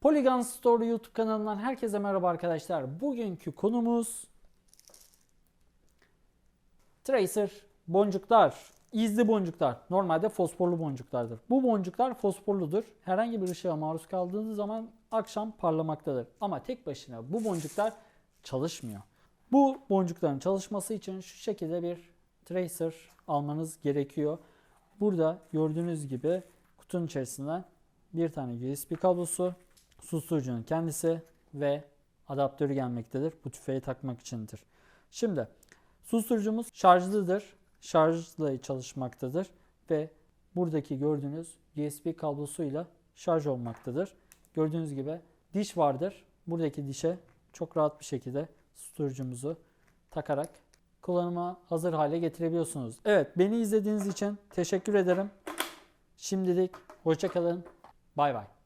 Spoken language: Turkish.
Polygon Store YouTube kanalından herkese merhaba arkadaşlar. Bugünkü konumuz Tracer boncuklar, izli boncuklar. Normalde fosforlu boncuklardır. Bu boncuklar fosforludur. Herhangi bir ışığa maruz kaldığınız zaman akşam parlamaktadır. Ama tek başına bu boncuklar çalışmıyor. Bu boncukların çalışması için şu şekilde bir tracer almanız gerekiyor. Burada gördüğünüz gibi kutunun içerisinde bir tane USB kablosu, susturucunun kendisi ve adaptörü gelmektedir. Bu tüfeği takmak içindir. Şimdi susturucumuz şarjlıdır. Şarjla çalışmaktadır ve buradaki gördüğünüz USB kablosuyla şarj olmaktadır. Gördüğünüz gibi diş vardır. Buradaki dişe çok rahat bir şekilde susturucumuzu takarak kullanıma hazır hale getirebiliyorsunuz. Evet beni izlediğiniz için teşekkür ederim. Şimdilik hoşçakalın. Bay bay.